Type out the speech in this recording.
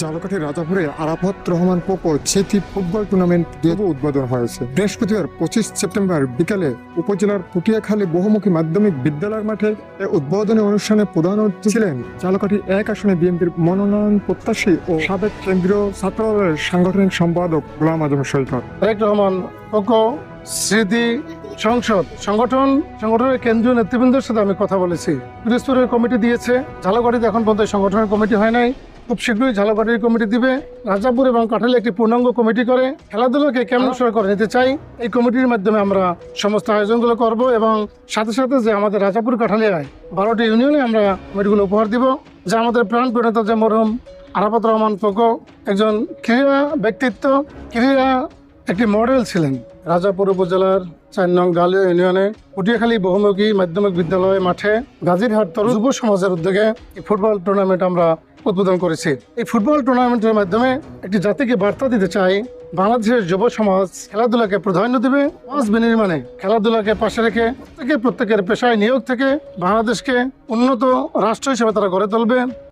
জালকাঠির রাজাপুরে আরাফাত রহমান পোপো ছেতি ফুটবল টুর্নামেন্ট দেব উদ্বোধন হয়েছে। বৃহস্পতিবার পঁচিশ সেপ্টেম্বর বিকালে উপজেলার পুটিয়াখালী বহুমুখী মাধ্যমিক বিদ্যালয়ের মাঠে উদ্বোধনী অনুষ্ঠানে প্রধান অতিথি ছিলেন জালকাঠি এক আসনে বিএনপির মনোনয়ন প্রত্যাশী ও সাবেক কেন্দ্রীয় ছাত্রদলের সাংগঠনিক সম্পাদক গোলাম আজম সৈকত। রহমান স্মৃতি সংসদ, সংগঠন, সংগঠনের কেন্দ্রীয় নেতৃবৃন্দের সাথে আমি কথা বলেছি। পিরোজপুরের কমিটি দিয়েছে ঝালকাঠিতে এখন পর্যন্ত সংগঠনের কমিটি হয় নাই। খুব শীঘ্রই ঝালকাঠির কমিটি দিবে। রাজাপুর এবং কাঠালে একটি পূর্ণাঙ্গ কমিটি করে খেলাধুলাকে কেমন সর করে নিতে চাই এই কমিটির মাধ্যমে আমরা সমস্ত আয়োজনগুলো করব এবং সাথে সাথে যে আমাদের রাজাপুর কাঠালে বারোটি ইউনিয়নে আমরা কমিটিগুলো উপহার দিব যা আমাদের প্রাণ প্রণেতা যে মরহুম আরাফাত রহমান পোকো একজন ক্রীড়া ব্যক্তিত্ব ক্রীড়া একটি মডেল ছিলেন। রাজাপুর উপজেলার চার নং গালিয়া ইউনিয়নে পুটিয়াখালী বহুমুখী মাধ্যমিক বিদ্যালয় মাঠে গাজীরহাট তরুণ যুব সমাজের উদ্যোগে ফুটবল টুর্নামেন্ট আমরা উদ্বোধন করেছে। এই ফুটবল টুর্নামেন্টের মাধ্যমে একটি জাতিকে বার্তা দিতে চাই, বাংলাদেশের যুব সমাজ খেলাধুলাকে প্রাধান্য দেবে, সমাজ বিনির্মাণে খেলাধুলাকে পাশে রেখে প্রত্যেকে প্রত্যেকের পেশায় নিয়োগ থেকে বাংলাদেশকে উন্নত রাষ্ট্র হিসেবে তারা গড়ে তুলবে।